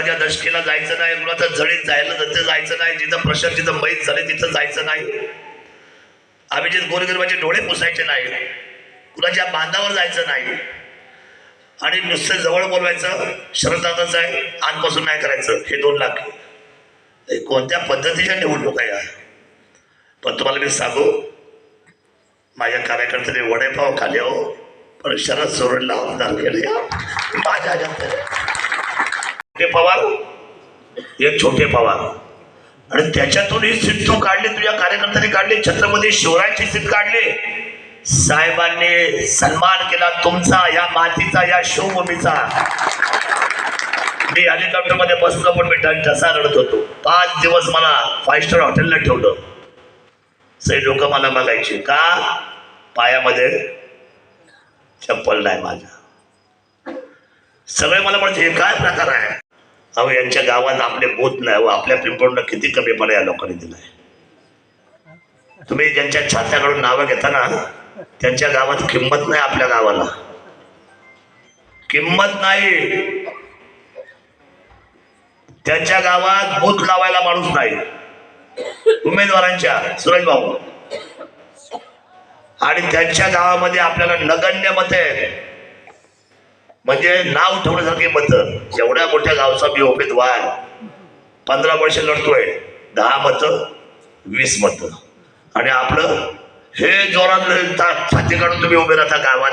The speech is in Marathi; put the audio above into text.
दशकेला जायचं नाही कुणाचं झळीत जायला तिथं जायचं नाही जिथं प्रश्न जिथं मैत झाले तिथं जायचं नाही. अभिजित गोरगरिबाचे डोळे पुसायचे नाही. कुणाच्या बांधावर जायचं नाही. आणि नुसतं जवळ बोलवायचं शरदातच आहे आजपासून नाही करायचं हे दोन लाख. हे कोणत्या पद्धतीच्या निवडणूक आहे पण तुम्हाला मी सांगू माझ्या कार्यकर्त्याने वडेपाव खाले हो पण शरद सोडून लावून केले हो. माझ्या पवार एक छोटे पवार. आणि त्याच्यातून ही सीट तू काढली तुझ्या कार्यकर्त्यांनी काढली छत्रपती शिवरायांची सीट काढली. साहेबांनी सन्मान केला तुमचा या मातीचा या शिवभूमीचा. मी हेलिकॉप्टरमध्ये बसलो पण मी ढ- ढसा रडत होतो. पाच दिवस मला फाईव्ह स्टार हॉटेलला ठेवलं. सगळे लोक मला बघायचे का? पायामध्ये चप्पल नाही माझ्या. सगळे मला म्हणजे हे काय प्रकार आहे? अहो यांच्या गावात आपले बोत नाही. व आपल्या पिंपळून किती कमी पडा या लोकांनी दिलाय. तुम्ही ज्यांच्या छात्याकडून नावं घेताना त्यांच्या गावात किंमत नाही आपल्या गावाला. किंमत नाही. त्यांच्या गावात बूथ लावायला माणूस नाही. उमेदवारांच्या सुरेश भाऊ. आणि त्यांच्या गावामध्ये आपल्याला नगण्य मत आहे. म्हणजे नाव ठेवण्यासारखी मतं. एवढ्या मोठ्या गावचा मी उमेदवार. पंधरा वर्ष लढतोय. दहा मतं वीस मतं. आणि आपलं हे जोरात छाती काढून तुम्ही उभे राहता गावात